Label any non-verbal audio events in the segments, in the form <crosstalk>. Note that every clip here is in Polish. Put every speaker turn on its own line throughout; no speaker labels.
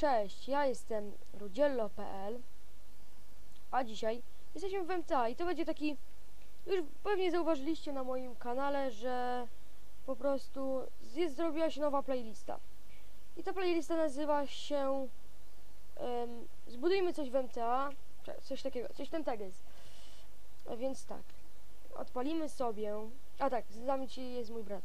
Cześć, ja jestem rudziello.pl A dzisiaj jesteśmy w MTA i to będzie taki Już pewnie zauważyliście na moim kanale, że po prostu jest, zrobiła się nowa playlista I ta playlista nazywa się em, Zbudujmy coś w MTA Coś takiego, coś ten tak jest A Więc tak Odpalimy sobie A tak, z nami dzisiaj jest mój brat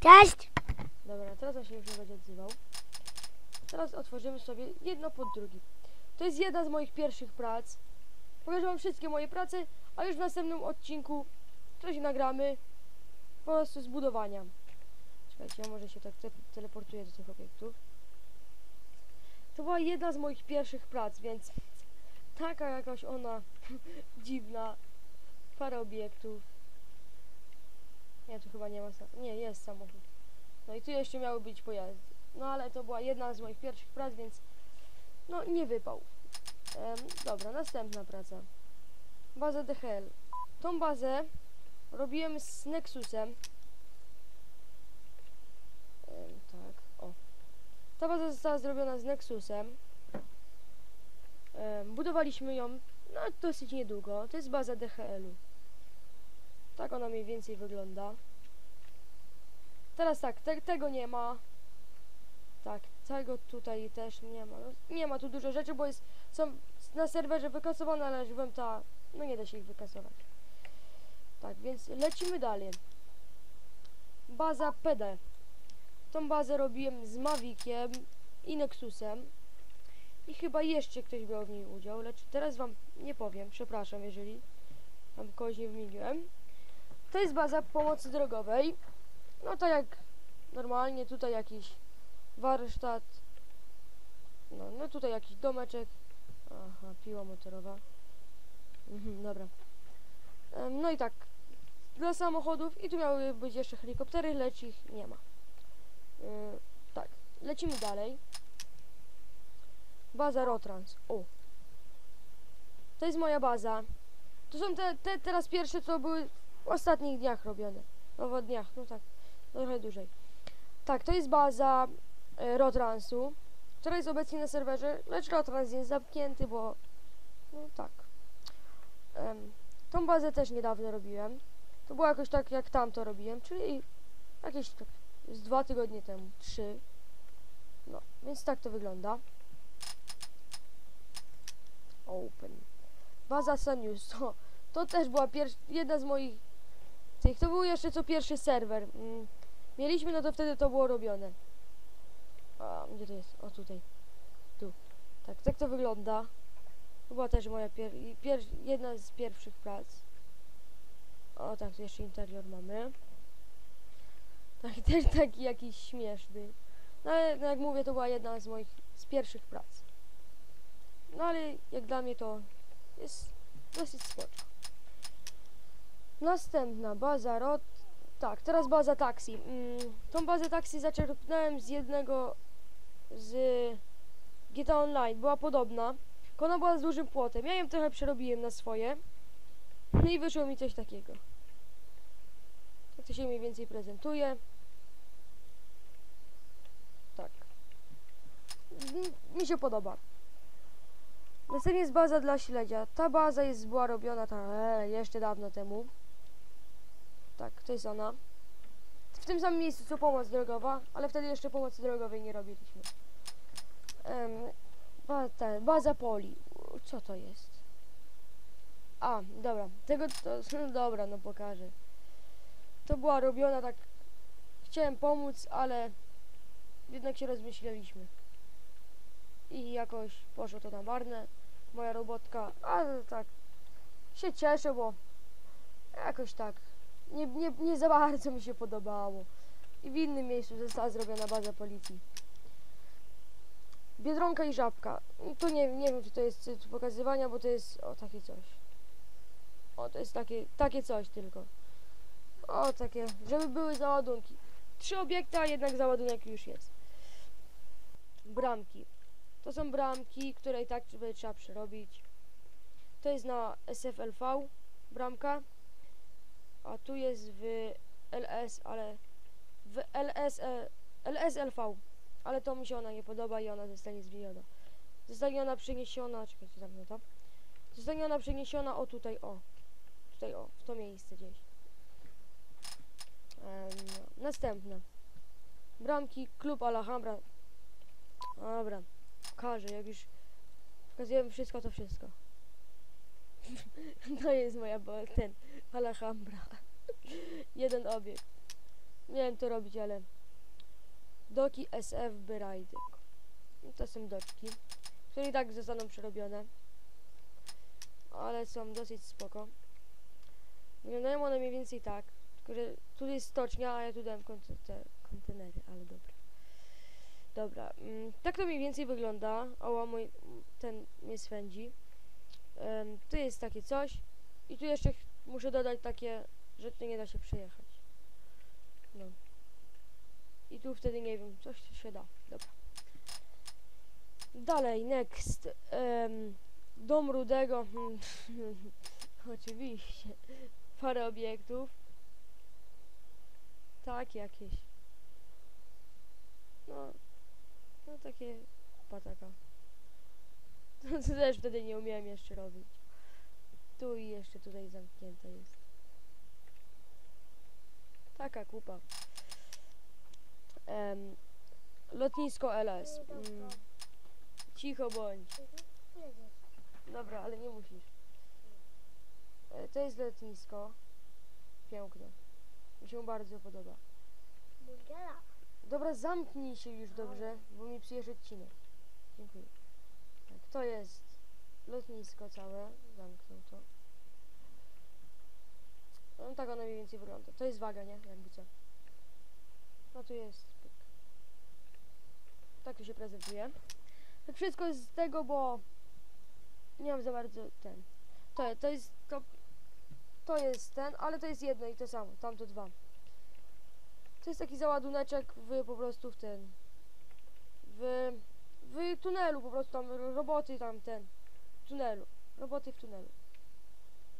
Cześć!
Dobra, teraz on się już nie będzie odzywał. Teraz otworzymy sobie jedno pod drugim. To jest jedna z moich pierwszych prac. Pokażę wam wszystkie moje prace, a już w następnym odcinku coś nagramy po prostu z budowania. Czekajcie, ja może się tak te teleportuję do tych obiektów. To była jedna z moich pierwszych prac, więc taka jakaś ona <laughs> dziwna. Parę obiektów. Nie, tu chyba nie ma. Nie, jest samochód. No i tu jeszcze miały być pojazdy. No ale to była jedna z moich pierwszych prac, więc no nie wypał. Em, dobra, następna praca. Baza DHL. Tą bazę robiłem z Nexusem. Em, tak, o. Ta baza została zrobiona z Nexusem. Em, budowaliśmy ją no dosyć niedługo. To jest baza DHL-u. Tak ona mniej więcej wygląda. Teraz tak, te, tego nie ma. Tak, tego tutaj też nie ma. No, nie ma tu dużo rzeczy, bo jest, są na serwerze wykasowane, ale w MTA, no nie da się ich wykasować. Tak, więc lecimy dalej. Baza PD. Tą bazę robiłem z Maviciem i Nexusem. I chyba jeszcze ktoś brał w niej udział, lecz teraz wam nie powiem, przepraszam, jeżeli tam kogoś nie wymieniłem. To jest baza pomocy drogowej. No tak jak normalnie tutaj jakiś warsztat. No, no tutaj jakiś domeczek. Aha, piła motorowa. Mhm, dobra. Em, no i tak. Dla samochodów i tu miały być jeszcze helikoptery, lecz ich nie ma. Ym, tak, lecimy dalej. Baza Rotrans. O. To jest moja baza. To są te, te teraz pierwsze, co były w ostatnich dniach robione. No w dniach, no tak. Trochę dłużej. Tak, to jest baza Rotransu, która jest obecnie na serwerze, lecz Rotrans jest zamknięty, bo no tak. Em, tą bazę też niedawno robiłem. To było jakoś tak jak tamto robiłem, czyli jakieś tak z dwa tygodnie temu, trzy. No, więc tak to wygląda. Open. Baza Sanius, <laughs> to, to też była pierwsza, jedna z moich tych. To był jeszcze co pierwszy serwer. Mm. Mieliśmy, no to wtedy to było robione. A, gdzie to jest? O, tutaj. Tu. Tak, tak to wygląda. To była też moja pier pier jedna z pierwszych prac. O, tak, tu jeszcze interior mamy. Tak, <laughs> też taki jakiś śmieszny. No ale, no jak mówię, to była jedna z moich, z pierwszych prac. No ale jak dla mnie to jest dosyć spoczko. Następna baza rot. Tak, teraz baza taksi. Mm, tą bazę taksi zaczerpnąłem z jednego z GTA Online. Była podobna. Tylko ona była z dużym płotem. Ja ją trochę przerobiłem na swoje. No i wyszło mi coś takiego. Tak to się mniej więcej prezentuje. Tak. Mi się podoba. Następnie jest baza dla śledzia. Ta baza jest była robiona ta, e, jeszcze dawno temu. Tak, to jest ona. W tym samym miejscu co pomoc drogowa, ale wtedy jeszcze pomocy drogowej nie robiliśmy. Em, ba, ten, baza poli. Co to jest? A, dobra. Tego to, no <laughs> dobra, no pokażę. To była robiona tak. Chciałem pomóc, ale jednak się rozmyśleliśmy. I jakoś poszło to na marne. Moja robotka, ale tak się cieszę, bo jakoś tak nie, nie, nie za bardzo mi się podobało. I w innym miejscu została zrobiona baza policji. Biedronka i żabka. To nie, nie wiem, czy to jest cyfr pokazywania, bo to jest o takie coś. O, to jest takie, takie coś tylko. O, takie, żeby były załadunki. Trzy obiekty, a jednak załadunek już jest. Bramki. To są bramki, które i tak trzeba przerobić. To jest na SFLV bramka. A tu jest w LS, ale w LS, e, LSLV. ale to mi się ona nie podoba i ona zostanie zmieniona. Zostanie ona przeniesiona, czekajcie, zamknę to. Zostanie ona przeniesiona o tutaj, o. Tutaj, o, w to miejsce gdzieś. Em, następne. Bramki, klub Alhambra. Dobra, pokażę, jak już pokazujemy wszystko, to wszystko. <laughs> to jest moja, ten, Alhambra. <laughs> Jeden obiekt. Wiem to robić, ale... Doki SF Byrajdy. To są doczki, które i tak zostaną przerobione. Ale są dosyć spoko. Wyglądają one mniej więcej tak. Tylko, że tu jest stocznia, a ja tu dałem kont te kontenery, ale dobra. Dobra, mm, tak to mniej więcej wygląda. Oła, mój, ten mnie swędzi. Em, tu jest takie coś. I tu jeszcze muszę dodać takie, że tu nie da się przejechać. No. I tu wtedy nie wiem, coś się da. Dobra. Dalej, next. Em, dom Rudego. Hmm, <laughs> Oczywiście. Parę obiektów. Tak, jakieś. No, no takie pataka. <laughs> To też wtedy nie umiałem jeszcze robić. Tu i jeszcze tutaj zamknięte jest. Taka kupa. Em, lotnisko LS. Mm, cicho bądź. Dobra, ale nie musisz. E, To jest lotnisko. Piękne. Mi się bardzo podoba. Dobra, zamknij się już dobrze, bo mi psujesz odcinek. Dziękuję. Tak, to jest lotnisko całe. Zamknął to. No tak ono mniej więcej wygląda. To jest waga, nie? Jakby co. No tu jest. Tak to się prezentuje. Tak wszystko jest z tego, bo nie mam za bardzo ten. To, to jest to, to jest ten, ale to jest jedno i to samo. Tamto dwa. To jest taki załaduneczek w po prostu w ten. W, w tunelu po prostu tam ro- roboty tam ten. Tunelu. Roboty w tunelu.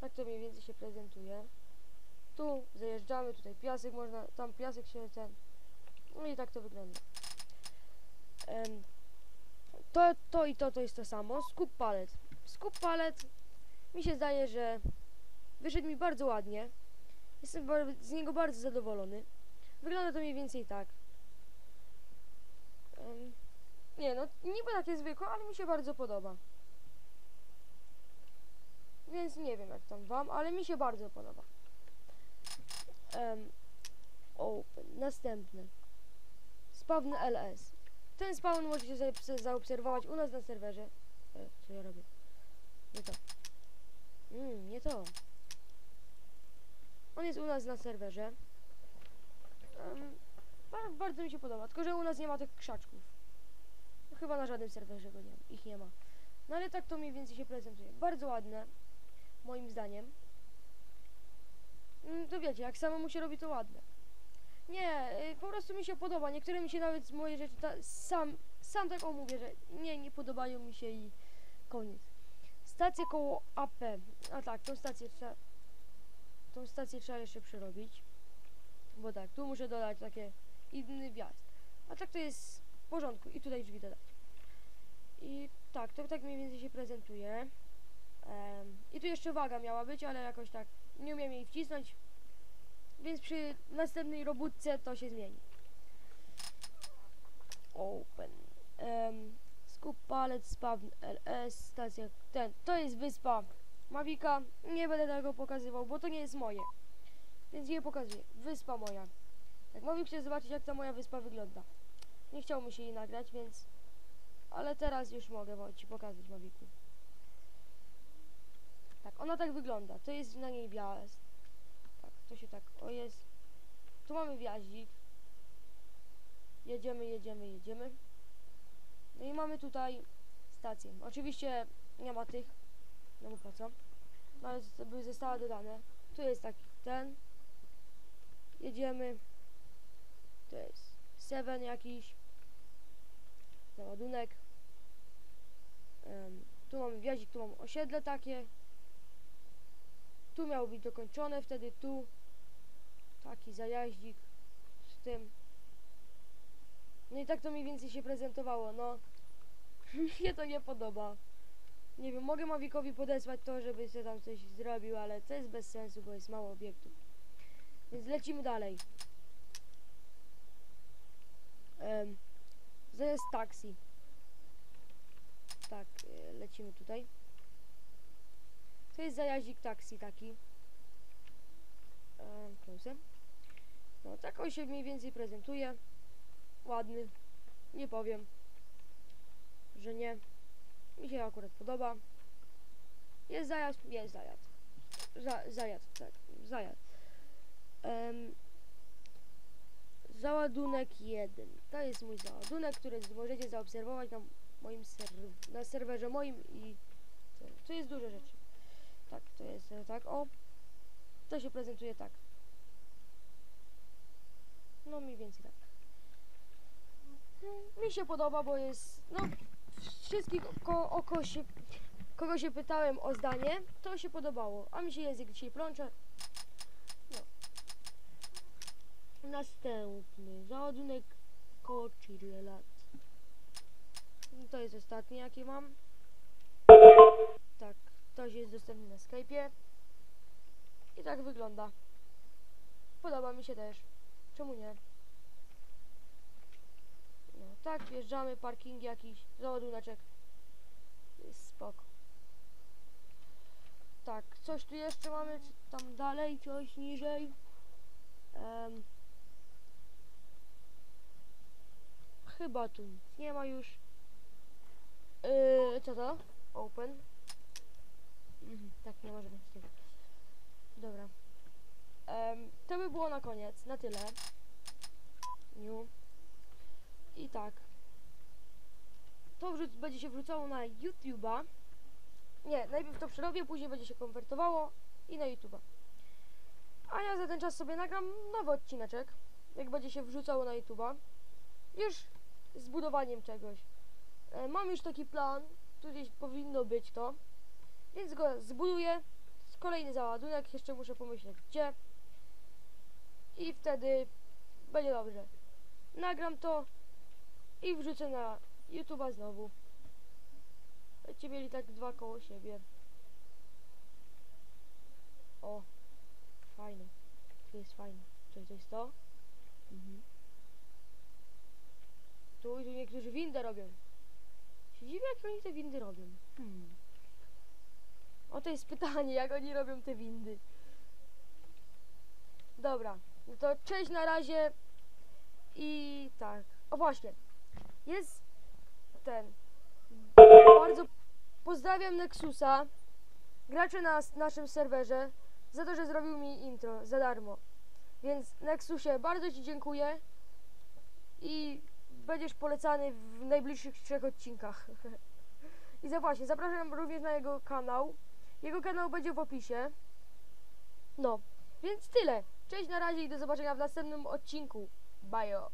Tak to mniej więcej się prezentuje. Tu zajeżdżamy, tutaj piasek można, tam piasek się ten. No i tak to wygląda. Em, to, to i to to jest to samo. Skup palet. Skup palet mi się zdaje, że wyszedł mi bardzo ładnie. Jestem z niego bardzo zadowolony. Wygląda to mniej więcej tak. Em, nie no, niby takie zwykłe, ale mi się bardzo podoba. Więc nie wiem jak tam wam, ale mi się bardzo podoba. Em, open. Następny. Spawn LS. Ten spawn możecie sobie zaobserwować u nas na serwerze. E, co ja robię? Nie to. Mm, nie to. On jest u nas na serwerze. Ba- bardzo mi się podoba, tylko że u nas nie ma tych krzaczków. Chyba na żadnym serwerze go nie, ich nie ma. No ale tak to mniej więcej się prezentuje. Bardzo ładne, moim zdaniem. Mm, To wiecie, jak samemu się robi to ładne. Nie, y, po prostu mi się podoba. Niektóre mi się nawet moje rzeczy ta, sam, sam tak o mówię, że nie, nie podobają mi się i koniec. Stację koło AP. A tak, tą stację trzeba. Tą stację trzeba jeszcze przerobić. Bo tak, tu muszę dodać takie inny wjazd. A tak to jest w porządku i tutaj drzwi dodać. I tak, to tak mniej więcej się prezentuje. I tu jeszcze waga miała być, ale jakoś tak nie umiem jej wcisnąć. Więc przy następnej robótce to się zmieni. Open. Um, skup palec, spawn LS, stacja ten. To jest wyspa Mavika. Nie będę tego pokazywał, bo to nie jest moje. Więc nie pokazuję. Wyspa moja. Tak, Mavik chce zobaczyć jak ta moja wyspa wygląda. Nie chciał mi się jej nagrać, więc... Ale teraz już mogę mo- ci pokazać Maviku. Tak, ona tak wygląda. To jest na niej wjazd. Tak, to się tak... O jest... Tu mamy wjaździk. Jedziemy, jedziemy, jedziemy. No i mamy tutaj stację. Oczywiście nie ma tych. No bo po co? No ale by została dodane. Tu jest taki ten. Jedziemy. To jest Seven jakiś. Załadunek. Em, tu mamy wjazik, tu mamy osiedle takie. Tu miało być dokończone, wtedy tu taki zajaździk z tym. No i tak to mniej więcej się prezentowało, no. <laughs> Mnie to nie podoba. Nie wiem, mogę Mavikowi podesłać to, żeby się tam coś zrobił, ale to jest bez sensu, bo jest mało obiektów. Więc lecimy dalej. Um, to jest taksi. Tak, e, lecimy tutaj. To jest zajazik taksi taki. Um, close. No, tak on się mniej więcej prezentuje. Ładny. Nie powiem, że nie. Mi się akurat podoba. Jest zajazd? Jest zajazd. Za, zajazd, tak. Zajazd. Em, załadunek 1. To jest mój załadunek, który możecie zaobserwować na moim serw na serwerze moim i to jest dużo rzeczy. Tak, to jest e, tak. O, to się prezentuje tak. No mniej więcej tak. Mi się podoba, bo jest, no, wszystkich ko oko się, kogo się pytałem o zdanie, to się podobało. A mi się język dzisiaj plącze. No. Następny. Załadunek koło lat. To jest ostatni, jaki mam. To jest dostępny na Skype'ie. I tak wygląda. Podoba mi się też. Czemu nie? No, tak, wjeżdżamy, parking jakiś, załaduneczek. Jest spoko. Tak, coś tu jeszcze mamy, czy tam dalej, coś niżej. Em, chyba tu nic nie ma już. Yy, co to? Open. Mhm, tak, nie może być tego. Dobra. Em, to by było na koniec, na tyle. New. I tak. To wrzuc będzie się wrzucało na YouTube'a. Nie, najpierw to przerobię, później będzie się konwertowało i na YouTube'a. A ja za ten czas sobie nagram nowy odcineczek, jak będzie się wrzucało na YouTube'a. Już z budowaniem czegoś. E, mam już taki plan, tu gdzieś powinno być to. Więc go zbuduję. Kolejny załadunek, jeszcze muszę pomyśleć gdzie. I wtedy będzie dobrze. Nagram to i wrzucę na YouTube'a znowu. Będziecie mieli tak dwa koło siebie. O, fajne. Tu jest fajne. Czyli to jest to? Mhm. Tu, tu niektórzy windę robią. Się dziwię, jak oni te windy robią. Hmm. O, to jest pytanie, jak oni robią te windy. Dobra, no to cześć na razie. I tak. O właśnie. Jest ten. Bardzo pozdrawiam Nexusa, graczy na naszym serwerze, za to, że zrobił mi intro za darmo. Więc Nexusie, bardzo Ci dziękuję i będziesz polecany w najbliższych trzech odcinkach. <laughs> I za właśnie, zapraszam również na jego kanał. Jego kanał będzie w opisie. No, więc tyle. Cześć na razie i do zobaczenia w następnym odcinku. Bajo.